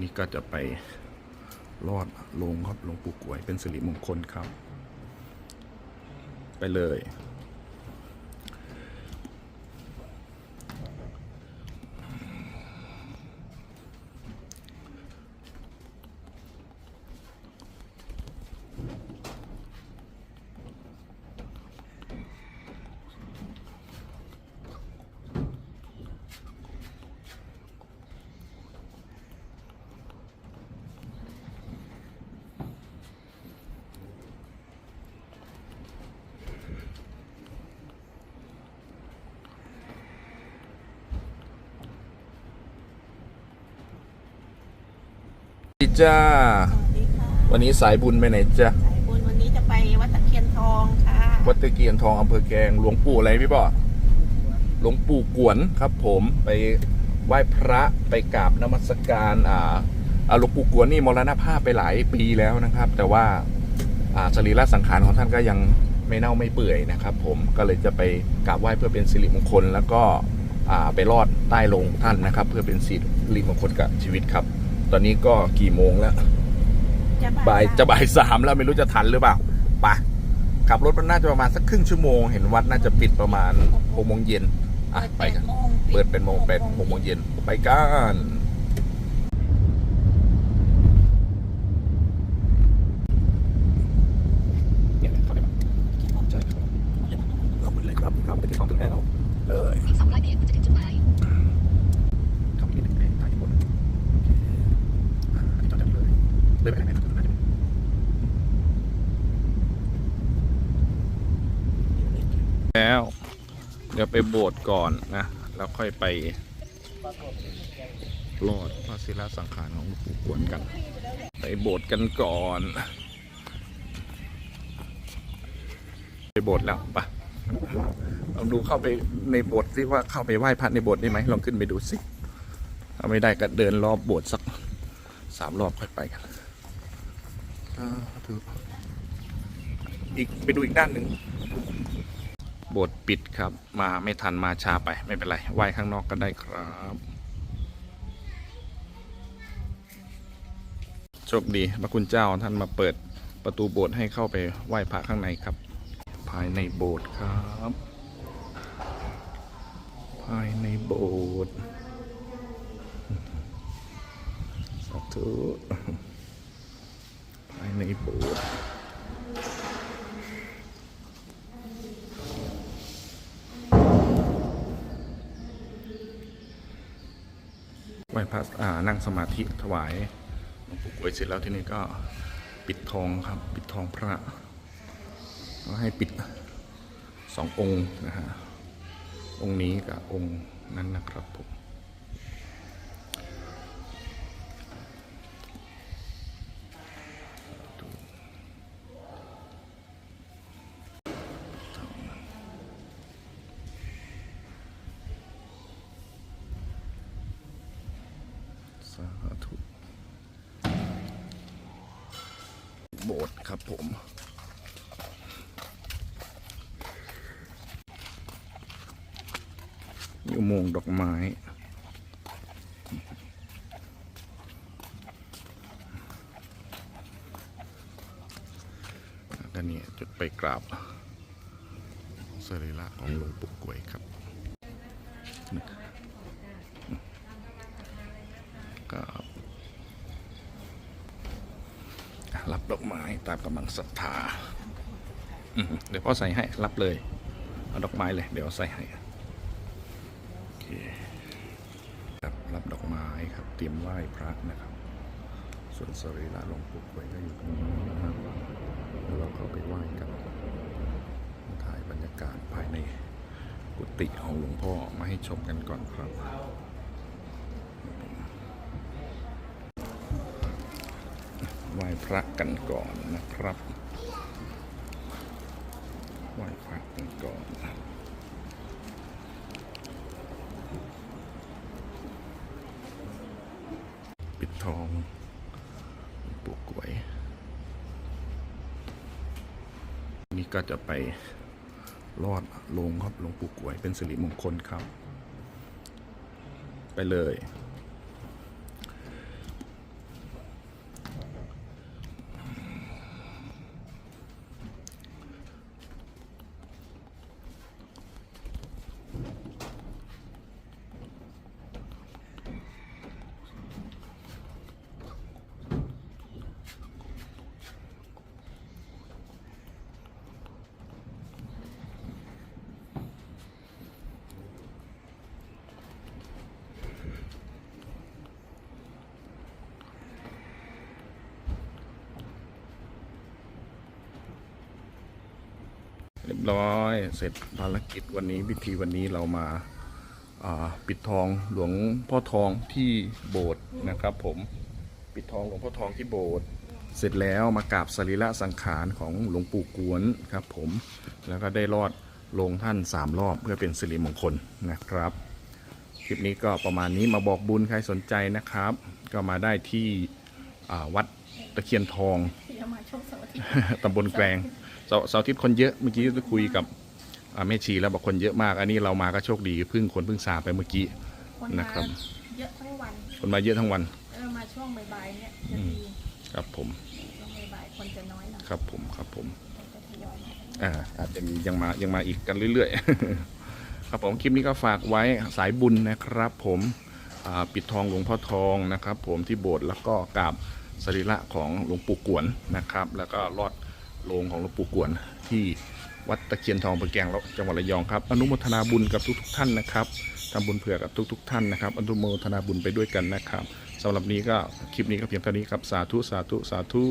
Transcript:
นี่ก็จะไปรอดลงครับหลวงปู่กวยเป็นสิริมงคลครับ ไปเลย จ้าสวัสดีค่ะวันนี้สายบุญไปไหนจ้าสายบุญวันนี้จะไปวัดตะเคียนทองค่ะ วัดตะเกียนทองอำเภอแกลงหลวงปู่อะไรพี่ป่อหลวงปู่กวนครับผมไปไหว้พระไปกราบนมัสการอ่าอ่าหลวงปู่กวนนี่มรณภาพไปหลายปีแล้วนะครับ แต่ว่าอ่าสรีระสังขารของท่านก็ยังไม่เน่าไม่เปื่อยนะครับ ผมก็เลยจะไปกราบไหว้เพื่อเป็นสิริมงคล แล้วก็อ่าไปรอดใต้โลงท่านนะครับ เพื่อเป็นสิริมงคลกับชีวิตครับ ตอนนี้ก็กี่โมงแล้วบ่ายจะบ่ายสามแล้วไม่รู้จะทันหรือเปล่าไปขับรถมันน่าจะประมาณสักครึ่งชั่วโมง เห็นวัดน่าจะปิดประมาณหกโมงเย็นอะไปกัน เปิดเป็นโมงแปดหกโมงเย็นไปกันเนี่ยเข้าไปปะใช่ครับเราไปเลยครับครับไปที่ของตึกแล้วเลย อีก200เมตรจะถึงจุดหมาย เข้าไปนิดนึงเลยถ่ายบนโอเคอะอันนี้จอดได้เลยเลยไปไหนไหมครับน่าจะเป็นแล้ว เดี๋ยว ไปโบสถ์ก่อนนะ แล้วค่อยไปรอดพระศิลาสังขารของหลวงปู่กวนกัน ไปโบสถ์กันก่อน ไปโบสถ์แล้วปะลองดูเข้าไปในโบสถ์สิว่าเข้าไปไหว้พระในโบสถ์ได้ไหมลองขึ้นไปดูสิถ้าไม่ได้ก็เดินรอบโบสถ์สักสามรอบค่อยไปกันอ่าถืออีกไปดูอีกด้านหนึ่ง โบสถ์ปิดครับ มาไม่ทันมาช้าไปไม่เป็นไรไหว้ข้างนอกก็ได้ครับโชคดีพระคุณเจ้าท่านมาเปิดประตูโบสถ์ให้เข้าไปไหว้พระข้างในครับ ภายในโบสถ์ครับ ภายในโบสถ์สาธุภายในโบสถ์ ว้พระนั่งสมาธิถวายหลวงปู่กวยเสร็จแล้วที่นี่ก็ปิดทองครับ ปิดทองพระก็ให้ปิดสององค์นะฮะองค์นี้กับองค์นั้นนะครับผม ธุโบสถ์ครับผมมีอุโมงดอกไม้แล้วก็เนี่ยจุดไปกราบสรีระของหลวงปู่กวยครับ ก็รับดอกไม้ตามกำลังศรัทธาเดี๋ยวพ่อใส่ให้รับเลย เอาดอกไม้เลย เดี๋ยวใส่ให้โอเคครับรับดอกไม้ครับ เตรียมไหว้พระนะครับ ส่วนสรีระหลวงปู่กวยก็อยู่ตรงนี้นะครับเดี๋ยวเราเข้าไปไหว้กันถ่ายบรรยากาศภายในกุฏิของหลวงพ่อมาให้ชมกันก่อนครับ ไหว้พระกันก่อนนะครับไหว้พระกันก่อนปิดทองหลวงปู่กวย นี่ก็จะไปรอดลงครับลงปู่กวย เป็นสิริมงคลครับ ไปเลย รียบร้อย เสร็จภารกิจวันนี้พิธีวันนี้เรามาอ่าปิดทองหลวงพ่อทองที่โบสถ์นะครับ ผมปิดทองหลวงพ่อทองที่โบสถ์เสร็จแล้วมากราบสรีระสังขารของหลวงปู่กวนครับ ผมแล้วก็ได้รอดลงท่านสามรอบเพื่อเป็นสิริมงคลนะครับคลิปนี้ก็ประมาณนี้มาบอกบุญใครสนใจนะครับ ก็มาได้ที่อ่าวัดตะเคียนทองที่จะมาช่วงเสาร์อาทิตย์ตำบลแกลง เสาร์เสาร์อาทิตย์คนเยอะเมื่อกี้ได้คุยกับอ่าแม่ชีแล้วบอกคนเยอะมาก อันนี้เรามาก็โชคดีเพึ่งคนเพึ่งซาไปเมื่อกี้ คนนะมาครับ เยอะทั้งวันคนมาเยอะทั้งวัน เออมาช่วงบ่ายๆเนี่ยจะดีครับผมช่วงบ่ายๆคนจะน้อยหน่อยครับผมครับผม คนจะทยอยมาอ่าอาจจะมียังมายังมาอีกกันเรื่อยๆ ครับผมคลิปนี้ก็ฝากไว้สายบุญนะครับผมอ่าปิดทองหลวงพ่อทองนะครับ ผมที่โบสถ์แล้วก็กราบสรีระของหลวงปู่กวนนะครับ แล้วก็ลอด โรงของหลวงปู่กวนที่วัดตะเคียนทองปะแกงจังหวัดระยองครับ อนุโมทนาบุญกับทุกๆท่านนะครับทำบุญเผื่อกับทุกๆท่านนะครับ อนุโมทนาบุญไปด้วยกันนะครับสำหรับนี้ก็คลิปนี้ก็เพียงเท่านี้ครับ สาธุ สาธุ สาธุ